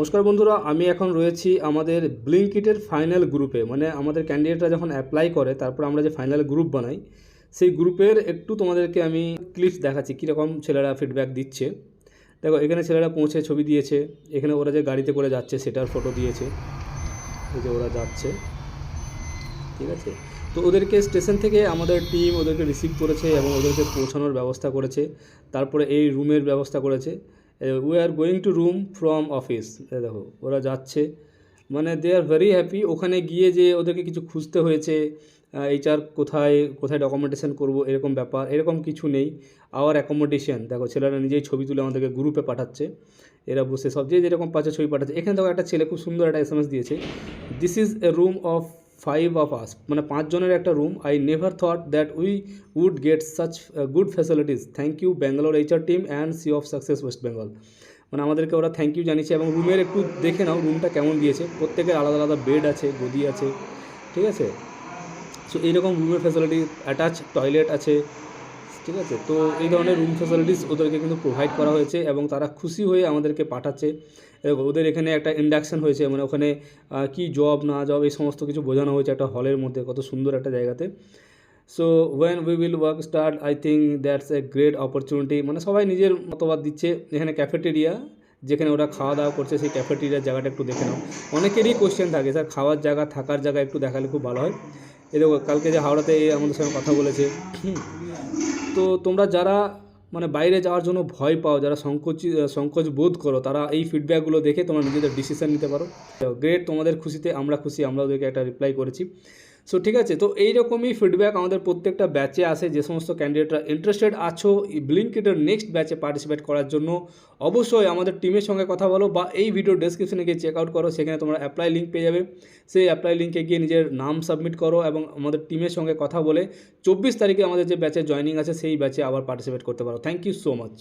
নমস্কার বন্ধুরা, আমি এখন রয়েছি আমাদের ব্লিঙ্কিটের ফাইনাল গ্রুপে মানে আমাদের ক্যান্ডিডেটরা যখন অ্যাপ্লাই করে, তারপর আমরা যে ফাইনাল গ্রুপ বানাই, সেই গ্রুপের একটু তোমাদেরকে আমি ক্লিপস দেখাচ্ছি, কীরকম ছেলেরা ফিডব্যাক দিচ্ছে। দেখো, এখানে ছেলেরা পৌঁছে ছবি দিয়েছে, এখানে ওরা যে গাড়িতে করে যাচ্ছে, সেটার ফটো দিয়েছে। এই যে ওরা যাচ্ছে। ঠিক আছে? তো ওদেরকে স্টেশন থেকে আমাদের টিম ওদেরকে রিসিভ করেছে এবং ওদেরকে পৌঁছানোর ব্যবস্থা করেছে। তারপরে এই রুমের ব্যবস্থা করেছে। We are going to room from office দেখো, ওরা যাচ্ছে। মানে দে আর ভেরি হ্যাপি ওখানে গিয়ে যে ওদেরকে কিছু খুঁজতে হয়েছে এইচআর কোথায় কোথায় ডকুমেন্টেশন করব, এরকম ব্যাপার, এরকম কিছু নেই। আওয়ার অ্যাকোমোডেশন দেখো, ছেলেরা নিজেই ছবি তুলে আমাদেরকে গ্রুপে পাঠাচ্ছে। এরা বসে সব যে যেরকম পাচ্ছে ছবি পাঠাচ্ছে। এখানে দেখো একটা ছেলে খুব সুন্দর একটা এস দিয়েছে। This is a room of five of us মানে পাঁচজনের একটা room I never thought that we would get such good facilities thank you Bangalore HR team and sea of success West Bengal মানে আমাদেরকে ওরা থ্যাংক ইউ জানিয়েছে এবং রুমের একটু দেখে নাও রুমটা কেমন দিয়েছে। প্রত্যেকের আলাদা আলাদা বেড আছে, গদি আছে, ঠিক আছে? সো এইরকম রুমের ফ্যাসিলিটি অ্যাটাচ টয়লেট আছে ঠিক আছে? তো এই ধরনের রুম ফ্যাসিলিটিস ওদেরকে কিন্তু প্রোভাইড করা হয়েছে এবং তারা খুশি হয়ে আমাদেরকে পাঠাচ্ছে। ওদের এখানে একটা ইন্ডাকশন হয়েছে মানে ওখানে কি জব না জব এই সমস্ত কিছু বোঝানো হয়েছে একটা হলের মধ্যে, কত সুন্দর একটা জায়গাতে। So when we will work start I think that's a great opportunity মানে সবাই নিজের মতবাদ দিচ্ছে। এখানে ক্যাফেটেরিয়া যেখানে ওরা খাওয়া দাওয়া করছে, সেই ক্যাফেটেরিয়ার জায়গাটা একটু দেখে নাও। অনেকেরই কোশ্চেন থাকে, স্যার, খাওয়ার জায়গা, থাকার জায়গা একটু দেখালে খুব ভালো হয়? এই দেখো, কালকে যে হাওড়াতে আমাদের সঙ্গে কথা বলেছে। তো তোমরা যারা মানে বাইরে যাওয়ার জন্য ভয় পাও, যারা সংকোচ সংকোচ বোধ করো, তারা এই ফিডব্যাকগুলো দেখে তোমরা নিজেদের ডিসিশন নিতে পারো। গ্রেট তোমাদের খুশিতে আমরা খুশি আমরা ওদেরকে একটা রিপ্লাই করেছি। সো ঠিক আছে? তো এইরকমই ফিডব্যাক আমাদের প্রত্যেকটা ব্যাচে আসে। যে সমস্ত ক্যান্ডিডেটরা ইন্টারেস্টেড আছো ব্লিঙ্কিটের নেক্সট ব্যাচে পার্টিসিপেট করার জন্য অবশ্যই আমাদের টিমের সঙ্গে কথা বলো বা এই ভিডিও ডেসক্রিপশনে গিয়ে চেক আউট করো। সেখানে তোমরা অ্যাপ্লাই লিঙ্ক পেয়ে যাবে। সেই অ্যাপ্লাই লিঙ্কে গিয়ে নিজের নাম সাবমিট করো এবং আমাদের টিমের সঙ্গে কথা বলে চব্বিশ তারিখে আমাদের যে ব্যাচে জয়নিং আছে, সেই ব্যাচে আবার পার্টিসিপেট করতে পারো। Thank you so much